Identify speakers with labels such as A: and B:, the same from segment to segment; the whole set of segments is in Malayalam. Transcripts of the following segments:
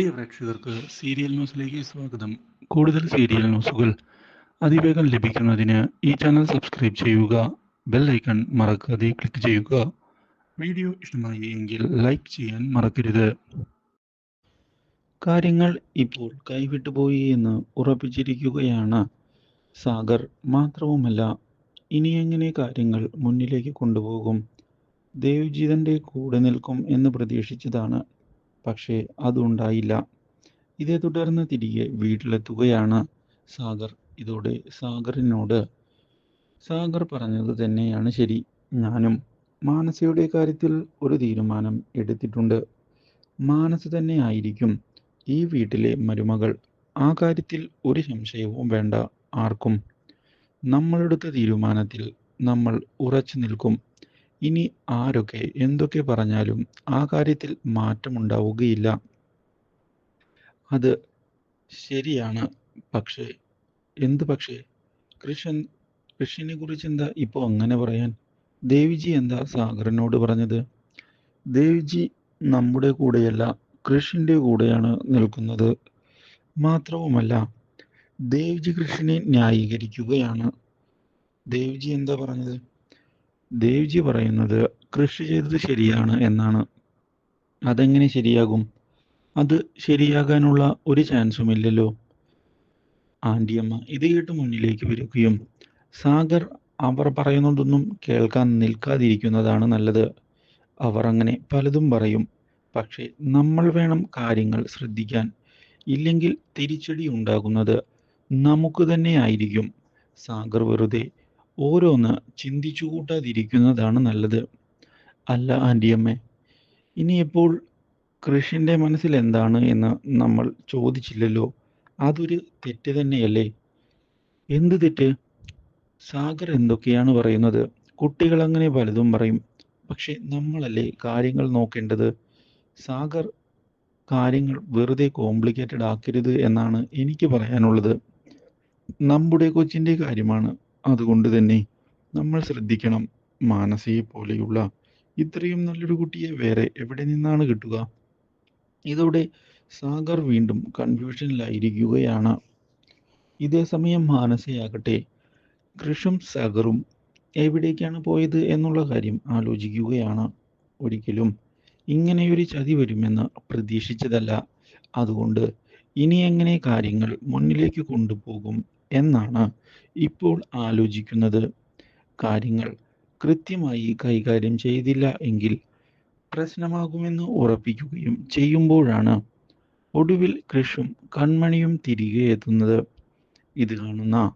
A: പ്രിയ പ്രേക്ഷകർക്ക് സീരിയൽ ന്യൂസിലേക്ക് സ്വാഗതം. കൂടുതൽ സീരിയൽ ന്യൂസുകൾ അതിവേഗം ലഭിക്കുന്നതിന് ഈ ചാനൽ സബ്സ്ക്രൈബ് ചെയ്യുക ബെൽ ഐക്കൺ മറക്കാതെ ക്ലിക്ക് ചെയ്യുക. വീഡിയോ ഇഷ്ടമായി എങ്കിൽ ലൈക്ക് ചെയ്യാൻ മറക്കരുത്. കാര്യങ്ങൾ ഇപ്പോൾ കൈവിട്ടുപോയി എന്ന് ഉറപ്പിച്ചിരിക്കുകയാണ് സാഗർ. മാത്രവുമല്ല ഇനി എങ്ങനെ കാര്യങ്ങൾ മുന്നിലേക്ക് കൊണ്ടുപോകും? ദേവ്ജിതന്റെ കൂടെ നിൽക്കും എന്ന് പ്രതീക്ഷിച്ചതാണ് പക്ഷേ അതുണ്ടായില്ല. ഇതേ തുടർന്ന് തിരികെ വീട്ടിലെത്തുകയാണ് സാഗർ. ഇതോടെ സാഗറിനോട് സാഗർ പറഞ്ഞത് തന്നെയാണ് ശരി. ഞാനും മാനസയുടെ കാര്യത്തിൽ ഒരു തീരുമാനം എടുത്തിട്ടുണ്ട്. മാനസ തന്നെ ആയിരിക്കും ഈ വീട്ടിലെ മരുമകൾ. ആ കാര്യത്തിൽ ഒരു സംശയവും വേണ്ട ആർക്കും. നമ്മളെടുത്ത തീരുമാനത്തിൽ നമ്മൾ ഉറച്ചു നിൽക്കും. ഇനി ആരൊക്കെ എന്തൊക്കെ പറഞ്ഞാലും ആ കാര്യത്തിൽ മാറ്റമുണ്ടാവുകയില്ല അത് ശരിയാണ്. പക്ഷേ എന്ത് പക്ഷേ? കൃഷൻ കൃഷിനെ കുറിച്ച് എന്താ ഇപ്പോൾ അങ്ങനെ പറയാൻ? ദേവിജി എന്താ സാഗറിനോട് പറഞ്ഞത്? ദേവിജി നമ്മുടെ കൂടെയല്ല കൃഷിന്റെ കൂടെയാണ് നിൽക്കുന്നത്. മാത്രവുമല്ല ദേവ്ജി കൃഷിനെ ന്യായീകരിക്കുകയാണ്. ദേവ്ജി എന്താ പറഞ്ഞത്? ദേവ്ജി പറയുന്നത് കൃഷി ചെയ്തത് ശരിയാണ് എന്നാണ്. അതെങ്ങനെ ശരിയാകും? അത് ശരിയാകാനുള്ള ഒരു ചാൻസും ഇല്ലല്ലോ. ആന്റിയമ്മ ഇത് കേട്ട് മുന്നിലേക്ക് വരികയും സാഗർ അവർ പറയുന്നതൊന്നും കേൾക്കാൻ നിൽക്കാതിരിക്കുന്നതാണ് നല്ലത്. അവർ അങ്ങനെ പലതും പറയും. പക്ഷേ നമ്മൾ വേണം കാര്യങ്ങൾ ശ്രദ്ധിക്കാൻ. ഇല്ലെങ്കിൽ തിരിച്ചടി ഉണ്ടാകുന്നത് നമുക്ക് തന്നെ ആയിരിക്കും. സാഗർ വെറുതെ ഓരോന്ന് ചിന്തിച്ചു കൂട്ടാതിരിക്കുന്നതാണ് നല്ലത്. അല്ല ആന്റിയമ്മേ ഇനിയിപ്പോൾ കൃഷിന്റെ മനസ്സിൽ എന്താണ് എന്ന് നമ്മൾ ചോദിച്ചില്ലല്ലോ? അതൊരു തെറ്റ് തന്നെയല്ലേ? എന്ത് തെറ്റ്? സാഗർ എന്തൊക്കെയാണ് പറയുന്നത്? കുട്ടികൾ അങ്ങനെ പലതും പറയും. പക്ഷെ നമ്മളല്ലേ കാര്യങ്ങൾ നോക്കേണ്ടത്? സാഗർ കാര്യങ്ങൾ വെറുതെ കോംപ്ലിക്കേറ്റഡ് ആക്കരുത് എന്നാണ് എനിക്ക് പറയാനുള്ളത്. നമ്മുടെ കൊച്ചിന്റെ കാര്യമാണ്. അതുകൊണ്ട് തന്നെ നമ്മൾ ശ്രദ്ധിക്കണം മാനസയെ പോലെയുള്ള ഇത്രയും നല്ലൊരു കുട്ടിയെ വേറെ എവിടെ നിന്നാണ് കിട്ടുക? ഇതോടെ സാഗർ വീണ്ടും കൺഫ്യൂഷനിലായിരിക്കുകയാണ് ഇതേ സമയം മാനസയാകട്ടെ കൃഷും സാഗറും എവിടേക്കാണ് പോയത് എന്നുള്ള കാര്യം ആലോചിക്കുകയാണ്. ഒരിക്കലും ഇങ്ങനെയൊരു ചതി വരുമെന്ന് പ്രതീക്ഷിച്ചതല്ല. അതുകൊണ്ട് ഇനി എങ്ങനെ കാര്യങ്ങൾ മുന്നിലേക്ക് കൊണ്ടുപോകും എന്നാണ് ഇപ്പോൾ ആലോചിക്കുന്നത്. കാര്യങ്ങൾ കൃത്യമായി കൈകാര്യം ചെയ്തില്ല എങ്കിൽ പ്രശ്നമാകുമെന്ന് ഉറപ്പിക്കുകയും ചെയ്യുമ്പോഴാണ് ഒടുവിൽ കൃഷും കൺമണിയും തിരികെ എത്തുന്നത്. ഇത് കാണുന്ന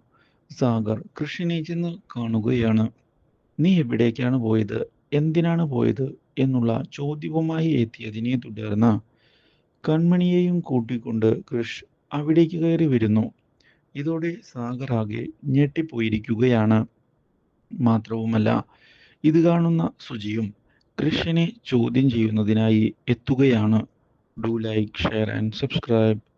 A: സാഗർ കൃഷിനെ ചെന്ന് കാണുകയാണ്. നീ എവിടേക്കാണ് പോയത്? എന്തിനാണ് പോയത്? എന്നുള്ള ചോദ്യവുമായി എത്തിയതിനെ തുടർന്ന് കൺമണിയെയും കൂട്ടിക്കൊണ്ട് കൃഷ് അവിടേക്ക് കയറി വരുന്നു. ഇതോടെ സാഗർ ആകെ ഞെട്ടിപ്പോയിരിക്കുകയാണ്. മാത്രവുമല്ല ഇത് കാണുന്ന സുജിയും കൃഷിനെ ചോദ്യം ചെയ്യുന്നതിനായി എത്തുകയാണ്. Do like share and subscribe.